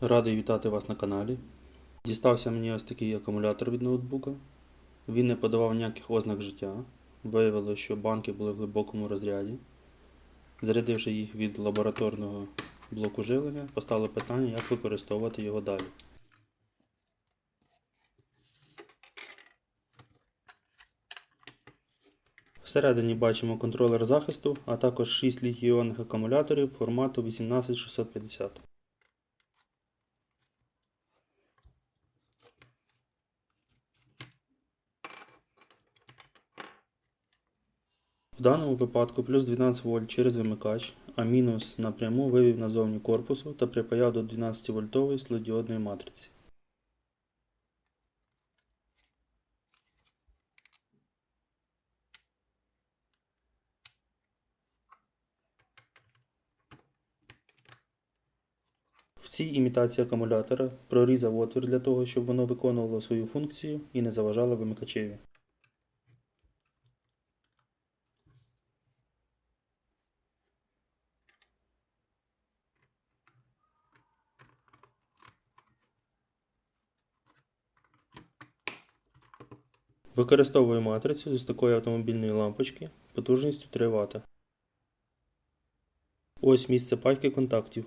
Радий вітати вас на каналі. Дістався мені ось такий акумулятор від ноутбука. Він не подавав ніяких ознак життя. Виявилося, що банки були в глибокому розряді. Зарядивши їх від лабораторного блоку живлення, постало питання, як використовувати його далі. Всередині бачимо контролер захисту, а також 6 літій-іонних акумуляторів формату 18650. В даному випадку плюс 12 вольт через вимикач, а мінус напряму вивів назовні корпусу та припаяв до 12 вольтової слодіодної матриці. В цій імітації акумулятора прорізав отвір для того, щоб воно виконувало свою функцію і не заважало вимикачеві. Використовую матрицю з такої автомобільної лампочки потужністю 3 Вт. Ось місце пайки контактів.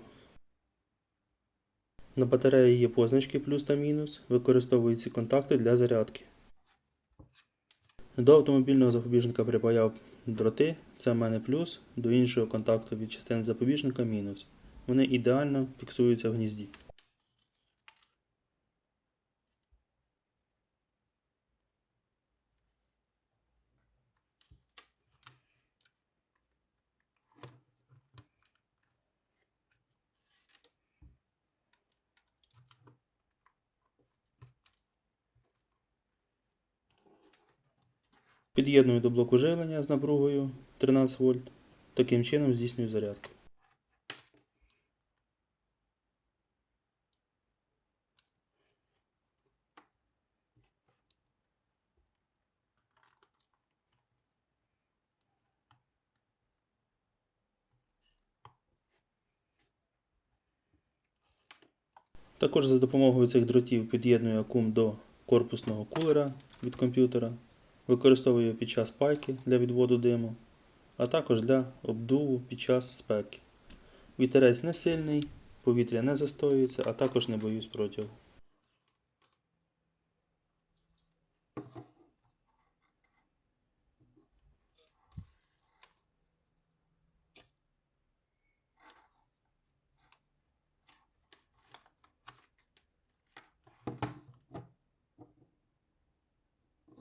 На батареї є позначки плюс та мінус, використовую ці контакти для зарядки. До автомобільного запобіжника припаяв дроти, це в мене плюс, до іншого контакту від частини запобіжника мінус. Вони ідеально фіксуються в гнізді. Під'єдную до блоку живлення з напругою 13 вольт. Таким чином здійснюю зарядку. Також за допомогою цих дротів під'єдную акум до корпусного кулера від комп'ютера. Використовую під час пайки для відводу диму, а також для обдуву під час спеки. Вітерець не сильний, повітря не застоюється, а також не боюсь протягу.